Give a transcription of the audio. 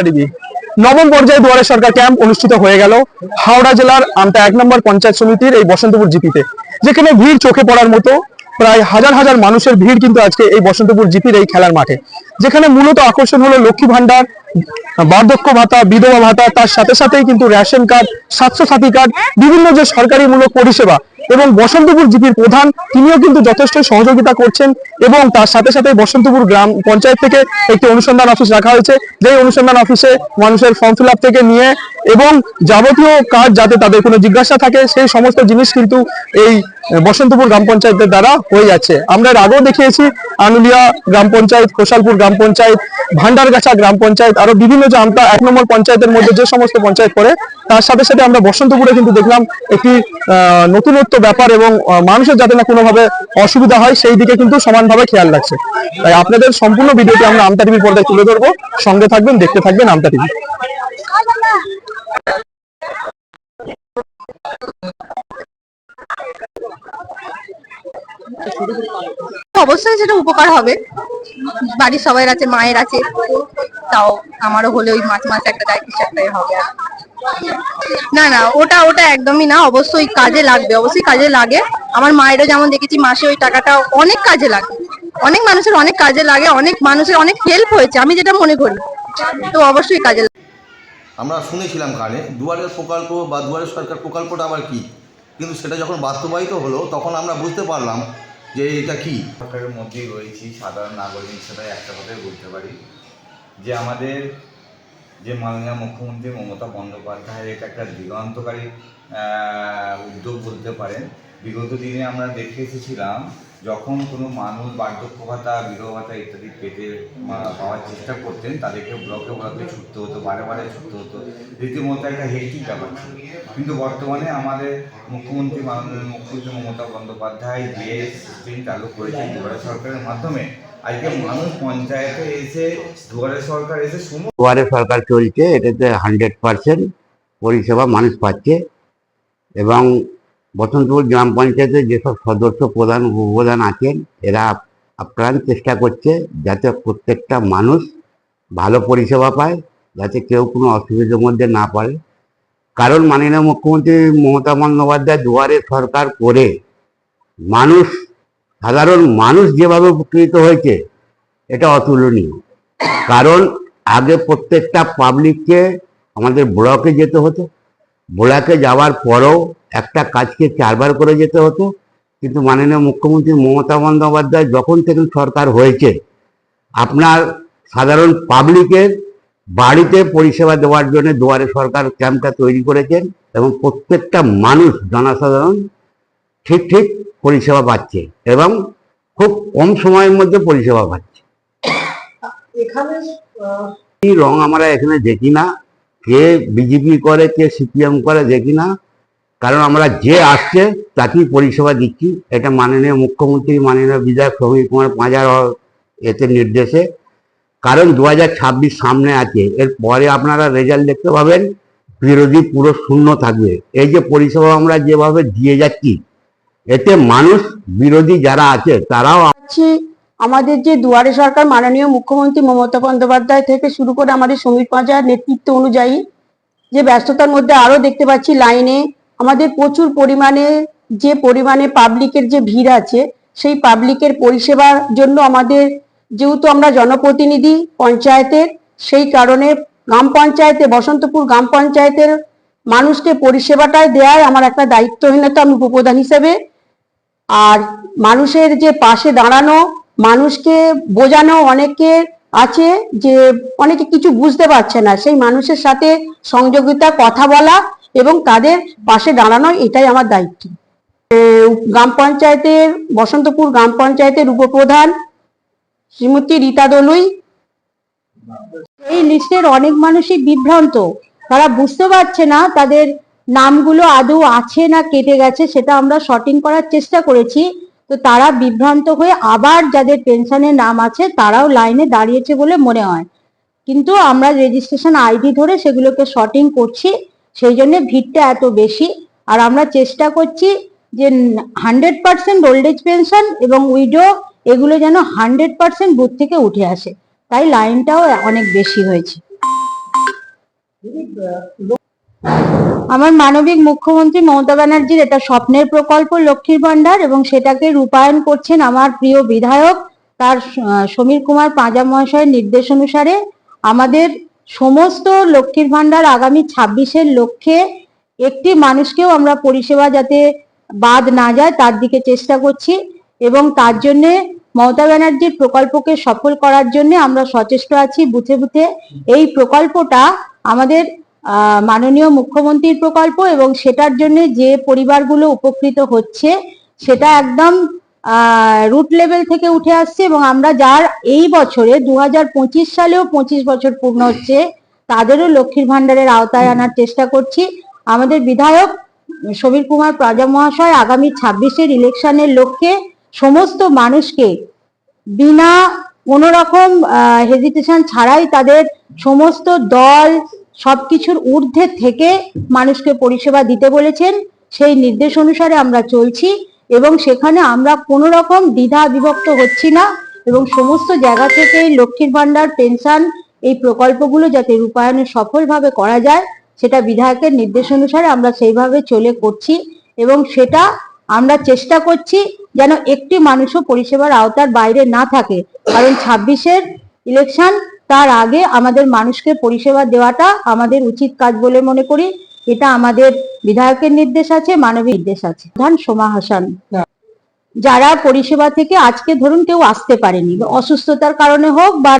TV নবম পর্যায়ে দুয়ারে সরকার ক্যাম্প অনুষ্ঠিত হয়ে গেল। হাওড়া জেলার আমতা এক নম্বর পঞ্চায়েত সমিতির এই বসন্তপুর জিপিতে। যেখানে ভিড় চোখে পড়ার মতো প্রায় হাজার হাজার মানুষের ভিড় কিন্তু আজকে এই বসন্তপুর জিপির এই খেলার মাঠে। যেখানে মূলত আকর্ষণ হলো লক্ষ্মী ভান্ডার বার্ধক্য ভাতা, বিধবা ভাতা, তার সাথে সাথেই কিন্তু রেশন কার্ড স্বাস্থ্য সাথী কার্ড, বিভিন্ন যে সরকারি মূলক পরিষেবা এবং বসন্তপুর জিপির প্রধান তিনিও কিন্তু যথেষ্ট সহযোগিতা করছেন এবং তার সাথে সাথে বসন্তপুর গ্রাম পঞ্চায়েত থেকে একটি অনুসন্ধান অফিস রাখা হয়েছে। যেই অনুসন্ধান অফিসে মানুষের ফর্ম ফিল থেকে নিয়ে এবং যাবতীয় কাজ যাতে তাদের কোনো জিজ্ঞাসা থাকে সেই সমস্ত জিনিস কিন্তু এই বসন্তপুর গ্রাম পঞ্চায়েতের দ্বারা হয়ে যাচ্ছে। আমরা এর আগেও দেখিয়েছি আনুলিয়া গ্রাম পঞ্চায়েত কোশালপুর গ্রাম পঞ্চায়েত ভান্ডারগাছা গ্রাম পঞ্চায়েত আরও বিভিন্ন যে আমতা এক নম্বর পঞ্চায়েতের মধ্যে যে সমস্ত পঞ্চায়েত পড়ে তার সাথে সাথে আমরা বসন্তপুরে কিন্তু দেখলাম একটি আহ, নতুনত্ব ব্যাপার এবং মানুষের যাতে না কোনোভাবে অসুবিধা হয়, সেই দিকে কিন্তু সমানভাবে খেয়াল রাখছে। তাই আপনাদের সম্পূর্ণ ভিডিওটি আমরা আমতা টিভির পর্দায় তুলে ধরবো। সঙ্গে থাকবেন, দেখতে থাকবেন আমতা টিভি। অবশ্যই সেটা উপকার হবে। বাড়ির সবাই আছে, মায়ের আছে, তাও আমারও হলে ওই মাছ মাছ একটা যায় কিছু একটাই হবে। না না ওটা ওটা একদমই না। অবশ্যই কাজে লাগবে অবশ্যই কাজে লাগে। আমার মায়েরও যেমন দেখেছি মাসে ওই টাকাটা অনেক কাজে লাগে। অনেক মানুষের অনেক কাজে লাগে অনেক মানুষের অনেক হেল্প হয়েছে আমি যেটা মনে করি। তো অবশ্যই কাজে লাগে। আমরা শুনেছিলাম কানে দুয়ারের প্রকল্প বা দুয়ারের সরকার প্রকল্পটা আবার কি? কিন্তু সেটা যখন বাস্তবায়িত হলো তখন আমরা বুঝতে পারলাম যে এটা কি? সরকারের মধ্যেই রয়েছি সাধারণ নাগরিক হিসেবে একটা কথাই বলতে পারি যে আমাদের যে মাননীয় মুখ্যমন্ত্রী মমতা বন্দ্যোপাধ্যায়ের এটা একটা দিগন্তকারী উদ্যোগ বলতে পারেন। বিগত দিনে আমরা দেখে এসেছিলাম, যখন কোনো মানুষ বার্ধক্য ভাতা বিধবা ভাতা ইত্যাদি পেতে পাওয়ার চেষ্টা করতেন, তাদেরকে ব্লকে ব্লকে ছুটতে হতো, বারে বারে ছুটতে হতো। রীতিমতো একটা হেক্টিক ব্যাপার ছিল। কিন্তু বর্তমানে আমাদের মুখ্যমন্ত্রী, মাননীয় মুখ্যমন্ত্রী মমতা বন্দ্যোপাধ্যায় যে সিস্টেম চালু করেছেন দুয়ারে সরকারের মাধ্যমে আজকে মানুষ পঞ্চায়েতে এসে, দুয়ারে সরকার এসে সমস্ত দুয়ারে সরকার চলছে, এটাতে হান্ড্রেড পার্সেন্ট পরিষেবা মানুষ পাচ্ছে এবং বসন্তপুর গ্রাম পঞ্চায়েতের যেসব সদস্য প্রধান, উপপ্রধান আছেন, এরা আপ্রাণ চেষ্টা করছে যাতে প্রত্যেকটা মানুষ ভালো পরিষেবা পায়, যাতে কেউ কোনো অসুবিধার মধ্যে না পড়ে। কারণ মাননীয় মুখ্যমন্ত্রী মমতা বন্দ্যোপাধ্যায় দুয়ারে সরকার করে মানুষ সাধারণ মানুষ যেভাবে উপকৃত হয়েছে, এটা অতুলনীয়। কারণ আগে প্রত্যেকটা পাবলিককে আমাদের ব্লকে যেতে হতো। ব্লকে যাওয়ার পরেও একটা কাজকে চারবার করে যেতে হতো। কিন্তু মাননীয় মুখ্যমন্ত্রী মমতা বন্দ্যোপাধ্যায় যখন থেকে সরকার হয়েছে, আপনার সাধারণ পাবলিকের বাড়িতে পরিষেবা দেওয়ার জন্য দুয়ারে সরকার ক্যাম্পটা তৈরি করেছেন এবং প্রত্যেকটা মানুষ, জনসাধারণ ঠিক ঠিক পরিষেবা পাচ্ছে এবং খুব কম সময়ের মধ্যে পরিষেবা পাচ্ছে। এই রং আমরা এখানে দেখি না কে বিজেপি করে কে সিপিএম করে দেখি না কারণ আমরা যে আসছে তাকেই পরিষেবা দিচ্ছি। এটা মাননীয় মুখ্যমন্ত্রী মাননীয় বিধায়ক সমীর কুমার পাঁজার এতে নির্দেশে। কারণ দু ছাব্বিশ সামনে আছে এর পরে আপনারা রেজাল্ট দেখতে পাবেন বিরোধী পুরো শূন্য থাকবে। এই যে পরিষেবা আমরা যেভাবে দিয়ে যাচ্ছি এতে মানুষ বিরোধী যারা আছে, তারাও আমাদের যে দুয়ারে সরকার মাননীয় মুখ্যমন্ত্রী মমতা বন্দ্যোপাধ্যায় থেকে শুরু করে আমাদের সমীর পাঁচার নেতৃত্ব অনুযায়ী যে ব্যস্ততার মধ্যে আরও দেখতে পাচ্ছি লাইনে, আমাদের প্রচুর পরিমাণে যে পরিমাণে পাবলিকের যে ভিড় আছে, সেই পাবলিকের পরিষেবার জন্য আমাদের যেহেতু আমরা জনপ্রতিনিধি পঞ্চায়েতের, সেই কারণে গ্রাম পঞ্চায়েতে, বসন্তপুর গ্রাম পঞ্চায়েতের মানুষকে পরিষেবাটাই দেওয়াই আমার একটা দায়িত্বহীনতা আমি উপপ্রধান হিসেবে আর মানুষের যে পাশে দাঁড়ানো, মানুষকে বোঝানো অনেকে আছে যে অনেকে কিছু বুঝতে পারছে না। সেই মানুষের সাথে সংযোগিতা, কথা বলা এবং তাদের পাশে দাঁড়ানো এটাই আমার দায়িত্ব। গ্রাম পঞ্চায়েতের, বসন্তপুর গ্রাম পঞ্চায়েতের উপপ্রধান শ্রীমতী রীতা দলুই। এই লিস্টের অনেক মানুষই বিভ্রান্ত। তারা বুঝতে পারছে না তাদের নামগুলো আদৌ আছে না কেটে গেছে সেটা আমরা শর্টিং করার চেষ্টা করেছি। তো তারা বিভ্রান্ত হয়ে আবার যাদের পেনশনের নাম আছে, তারাও লাইনে দাঁড়িয়েছে বলে মনে হয়। কিন্তু আমরা রেজিস্ট্রেশন আইডি ধরে সেগুলোকে শর্টিং করছি, সেই জন্য ভিড়টা এত বেশি। আর আমরা চেষ্টা করছি যে hundred percent old age pension এবং উইডো এগুলো যেন হান্ড্রেড পার্সেন্ট বুথ থেকে উঠে আসে। তাই লাইনটাও অনেক বেশি হয়েছে। আমার মানবিক মুখ্যমন্ত্রী মমতা ব্যানার্জির এটা স্বপ্নের প্রকল্প লক্ষ্মীর ভান্ডার এবং সেটাকে রূপায়ণ করছেন আমার প্রিয় বিধায়ক তার সমীর কুমার পাঁজা মহাশয়ের নির্দেশ অনুসারে আমাদের সমস্ত লক্ষ্মীর ভান্ডার আগামী ছাব্বিশের লক্ষ্যে একটি মানুষকেও আমরা পরিষেবা যাতে বাদ না যায় তার দিকে চেষ্টা করছি এবং তার জন্য মমতা ব্যানার্জির প্রকল্পকে সফল করার জন্য আমরা সচেষ্ট আছি বুথে বুথে। এই প্রকল্পটা আমাদের মাননীয় মুখ্যমন্ত্রীর প্রকল্প এবং সেটার জন্য যে পরিবারগুলো উপকৃত হচ্ছে, সেটা একদম রুট লেভেল থেকে উঠে আসছে এবং আমরা যার এই বছরে দু হাজার পঁচিশ সালেও পঁচিশ বছর পূর্ণ হচ্ছে, তাদেরও লক্ষ্মীর ভান্ডারের আওতায় আনার চেষ্টা করছি। আমাদের বিধায়ক সমীর কুমার প্রাজা মহাশয় আগামী ছাব্বিশের ইলেকশনের লক্ষ্যে সমস্ত মানুষকে বিনা কোনো রকম হেজিটেশন ছাড়াই তাদের সমস্ত দল সবকিছুর ঊর্ধ্বে থেকে মানুষকে পরিষেবা দিতে বলেছেন। সেই নির্দেশ অনুসারে আমরা চলছি এবং সেখানে আমরা কোনো রকম দ্বিধা বিভক্ত হচ্ছি না এবং সমস্ত জায়গা থেকে লক্ষ্মীর ভাণ্ডার, পেনশন এই প্রকল্পগুলো যাতে রূপায়ণে সফলভাবে করা যায়, সেটা বিধায়কের নির্দেশ অনুসারে আমরা সেইভাবে চলে করছি এবং সেটা আমরা চেষ্টা করছি যেন একটি মানুষও পরিষেবার আওতার বাইরে না থাকে। কারণ ছাব্বিশের ইলেকশন তার আগে আমাদের মানুষকে পরিষেবা দেওয়াটা আমাদের উচিত কাজ বলে মনে করি। এটা আমাদের বিধায়কের নির্দেশ আছে, মানবিক নির্দেশ আছে। প্রধান সোমা হাসান। যারা পরিষেবা থেকে আজকে ধরুন কেউ আসতে পারেনি, অসুস্থতার কারণে হোক বা